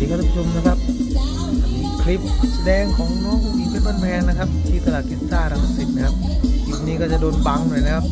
ดีครับท่านผู้ชมนะครับนี่คลิปแสดงของน้องผู้หญิงเป็นบ้านแพงนะครับ ที่ตลาดกินซ่ารังสิตนะครับคลิปนี้ก็จะโดนบังหน่อยนะครับ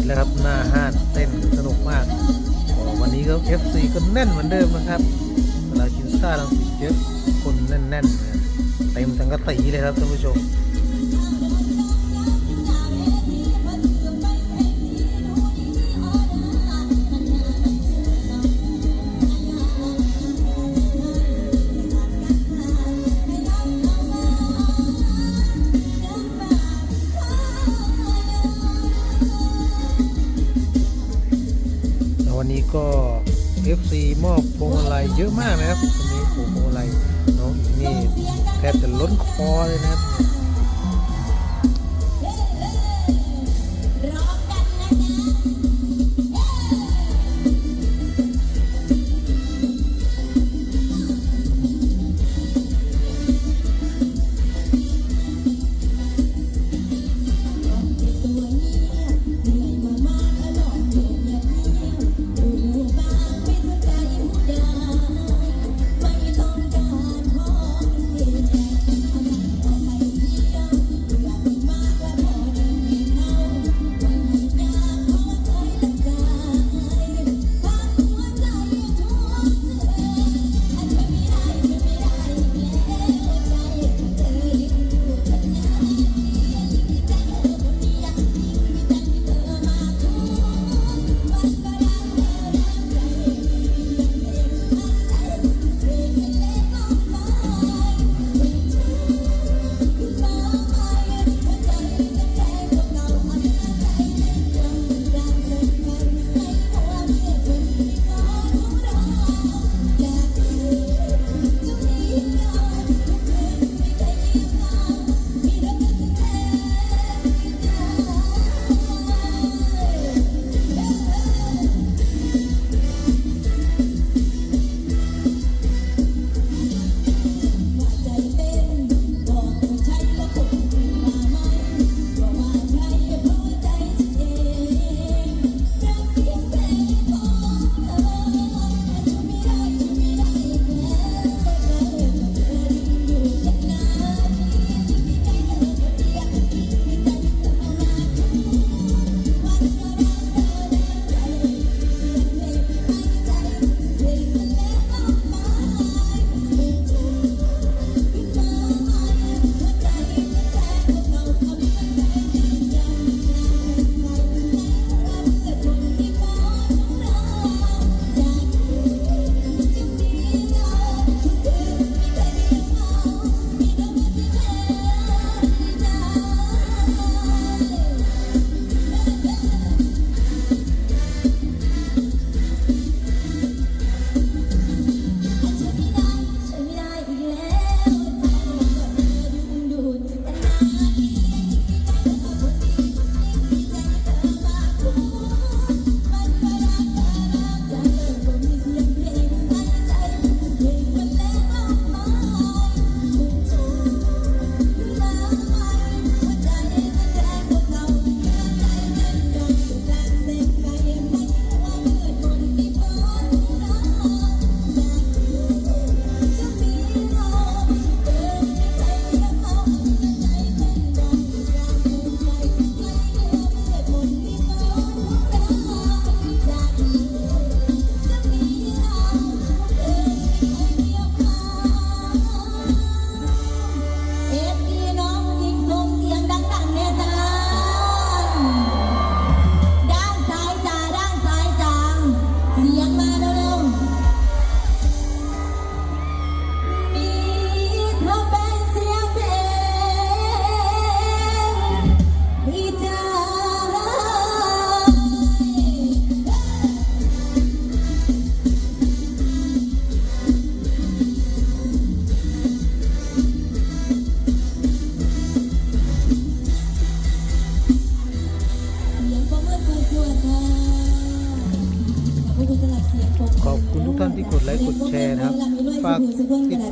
ดแล้วครับหน้าห้านเต้นสนุกมากวันนี้ก็ FC ก็แน่นเหมือนเดิมนะครับเวลากินซ่าลังสิตเยอะคนแน่นๆเลยเต็มสังกะสีเลยครับท่านผู้ชม FC มอบพวงมาลัยเยอะมากนะครับวันนี้โอ้โหพวงมาลัยน้องอีกนี่แทบจะล้นคอเลยนะครับ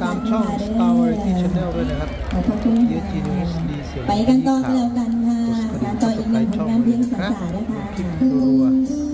สามช่องสตาร์วาร์ที่ชแนลด้วยนะครับเอะจีนิวส์ไปกันต่อกันแล้วกันค่ะสารต่ออีกหนึ่งงานเพลงสาวๆนะคะ